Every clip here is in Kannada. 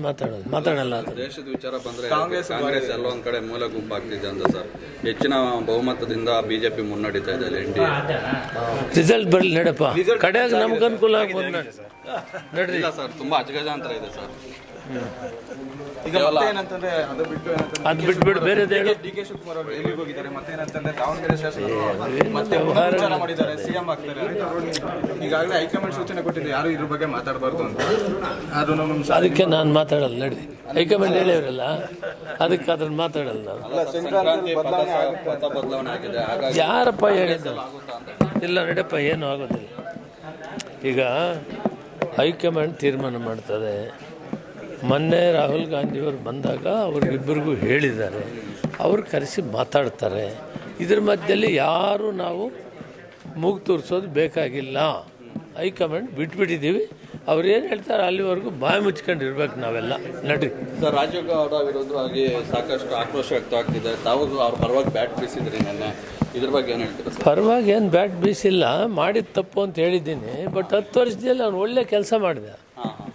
ಮಾತಾಡೋದು ಮಾತಾಡಲ್ಲ ದೇಶದ ವಿಚಾರ ಬಂದ್ರೆ ಕಾಂಗ್ರೆಸ್ ಕಾಂಗ್ರೆಸ್ ಒಂದ್ ಕಡೆ ಮೂಲ ಗುಂಪಾಗ್ತಿದೆ ಅಂತ ಸರ್. ಹೆಚ್ಚಿನ ಬಹುಮತದಿಂದ ಬಿಜೆಪಿ ಮುನ್ನಡೀತಾ ಇದೆ ಎನ್ ಡಿ ರಿಸಲ್ಟ್ ಬರಲಿ ನಡಪ್ಪ. ಕಡೆಯಾಗ ನಮ್ಗೆ ಅನುಕೂಲ ಆಗ್ಬೋದು ನಡ್- ನಡ್ರಿ. ಇಲ್ಲ ಸರ್ ತುಂಬಾ ಅಜಗಜಾಂತರ ಇದೆ ಸರ್. ಈಗ ಮತ್ತೆ ಏನಂತಂದ್ರೆ ಅದು ಬಿಟ್ಟು ಏನಂತಂದ್ರೆ ಅದು ಬಿಟ್ಬಿಟ್ಟು ಬೇರೆದು ಡಿ ಕೆ ಶಿವಕುಮಾರ್ ಅವರು ಎಲ್ಲಿಗೆ ಹೋಗಿದ್ದಾರೆ? ಮತ್ತೆ ಏನಂತಂದ್ರೆ ದಾವಣಗೆರೆ ಶಾಸಕರು ಮತ್ತೆ ವ್ಯವಹಾರ ಮಾಡಿದ್ದಾರೆ ಸಿಎಂ ಆಗ್ತಾರೆ. ಈಗಾಗಲೇ ಹೈಕಮಾಂಡ್ ಸೂಚನೆ ಕೊಟ್ಟಿದೆ ಯಾರು ಇದ್ರ ಬಗ್ಗೆ ಮಾತಾಡಬಾರ್ದು ಅಂತ. ಆದ್ರೂ ನಮ್ಮ ಶಾ- ಅದಕ್ಕೆ ನಾನು ಮಾತಾಡಲ್ಲ ನಡಿ. ಹೈಕಮಾಂಡ್ ಹೇಳಿವ್ರಲ್ಲ ಅದಕ್ಕೆ ಅದನ್ನ ಮಾತಾಡಲ್ಲ ನಾನು. ಸಂಕ್ರಾಂತಿ ಪಥ ಪಥ ಬದಲಾವಣೆ ಆಗಿದೆ. ಹಾಗಾಗಿ ಯಾರಪ್ಪ ಹೇಳಿದ್ದು? ಇಲ್ಲ ನಡಪ್ಪ ಏನು ಆಗೋದಿಲ್ಲ. ಈಗ ಹೈಕಮಾಂಡ್ ತೀರ್ಮಾನ ಮಾಡ್ತದೆ. ಮೊನ್ನೆ ರಾಹುಲ್ ಗಾಂಧಿಯವರು ಬಂದಾಗ ಅವ್ರಿಗಿಬ್ಬರಿಗೂ ಹೇಳಿದ್ದಾರೆ. ಅವ್ರು ಕರೆಸಿ ಮಾತಾಡ್ತಾರೆ. ಇದ್ರ ಮಧ್ಯದಲ್ಲಿ ಯಾರು ನಾವು ಮೂಗು ತೋರಿಸೋದು ಬೇಕಾಗಿಲ್ಲ. ಹೈಕಮಾಂಡ್ ಬಿಟ್ಬಿಟ್ಟಿದ್ದೀವಿ. ಅವ್ರು ಏನು ಹೇಳ್ತಾರೆ ಅಲ್ಲಿವರೆಗೂ ಬಾಯಿ ಮುಚ್ಕೊಂಡು ಇರ್ಬೇಕು ನಾವೆಲ್ಲ. ನಡ್ರಿ. ಸರ್ ರಾಜೀವ್ ಗೌಡ ವಿರುದ್ಧವಾಗಿ ಸಾಕಷ್ಟು ಆಕ್ರೋಶ ವ್ಯಕ್ತವಾಗ್ತಿದೆ. ತಾವು ಅವ್ರ ಪರವಾಗಿ ಬ್ಯಾಟ್ ಬೀಸಿದ್ರಿ ನೆನ್ನೆ. ಇದ್ರ ಬಗ್ಗೆ ಏನು ಹೇಳ್ತೀರಾ ಸರ್? ಪರವಾಗಿ ಏನು ಬ್ಯಾಟ್ ಬೀಸಿಲ್ಲ. ಮಾಡಿದ ತಪ್ಪು ಅಂತ ಹೇಳಿದ್ದೀನಿ. ಬಟ್ ಹತ್ತು ವರ್ಷದಲ್ಲಿ ಅವ್ನು ಒಳ್ಳೆ ಕೆಲಸ ಮಾಡಿದ.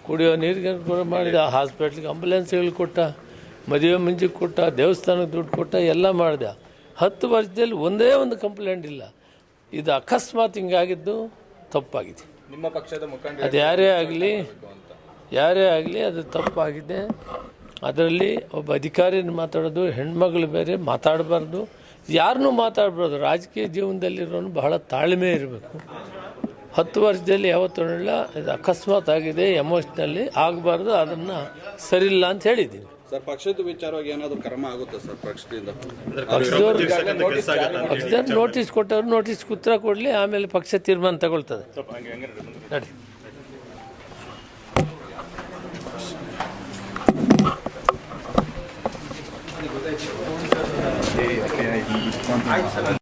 ಕುಡಿಯೋ ನೀರಿಗೆ ಅನುಕೂಲ ಮಾಡಿದ ಹಾಸ್ಪಿಟ್ಲಿಗೆ ಆಂಬುಲೆನ್ಸ್ಗಳು ಕೊಟ್ಟ ಮದುವೆ ಮುಂಜಿ ಕೊಟ್ಟ ದೇವಸ್ಥಾನಕ್ಕೆ ದುಡ್ಡು ಕೊಟ್ಟ ಎಲ್ಲ ಮಾಡಿದೆ. ಹತ್ತು ವರ್ಷದಲ್ಲಿ ಒಂದೇ ಒಂದು ಕಂಪ್ಲೇಂಟ್ ಇಲ್ಲ. ಇದು ಅಕಸ್ಮಾತ್ ಹಿಂಗಾಗಿದ್ದು ತಪ್ಪಾಗಿದೆ. ನಿಮ್ಮ ಪಕ್ಷದ ಮುಖಂಡ ಅದು ಯಾರೇ ಆಗಲಿ ಯಾರೇ ಆಗಲಿ ಅದು ತಪ್ಪಾಗಿದೆ. ಅದರಲ್ಲಿ ಒಬ್ಬ ಅಧಿಕಾರಿನ ಮಾತಾಡೋದು ಹೆಣ್ಮಗಳು ಬೇರೆ ಮಾತಾಡಬಾರ್ದು. ಯಾರನ್ನೂ ಮಾತಾಡಬಾರ್ದು. ರಾಜಕೀಯ ಜೀವನದಲ್ಲಿರೋನು ಬಹಳ ತಾಳ್ಮೆ ಇರಬೇಕು. ಹತ್ತು ವರ್ಷದಲ್ಲಿ ಯಾವತ್ತೂ ಇದು ಅಕಸ್ಮಾತ್ ಆಗಿದೆ ಎಮೋಷ್ನಲ್ಲಿ ಆಗಬಾರ್ದು ಅದನ್ನು ಸರಿಯಿಲ್ಲ ಅಂತ ಹೇಳಿದ್ದೀನಿ ಸರ್ ಪಕ್ಷದ ವಿಚಾರವಾಗಿ ಏನಾದರೂ ಕ್ರಮ ಆಗುತ್ತೆ ಸರ್ ಪಕ್ಷದಿಂದ ಪಕ್ಷದವ್ರು ಪಕ್ಷದವ್ರು ನೋಟಿಸ್ ಕೊಟ್ಟವ್ರು ನೋಟಿಸ್ ಉತ್ತರ ಕೊಡಲಿ ಆಮೇಲೆ ಪಕ್ಷ ತೀರ್ಮಾನ ತಗೊಳ್ತದೆ ನಡಿ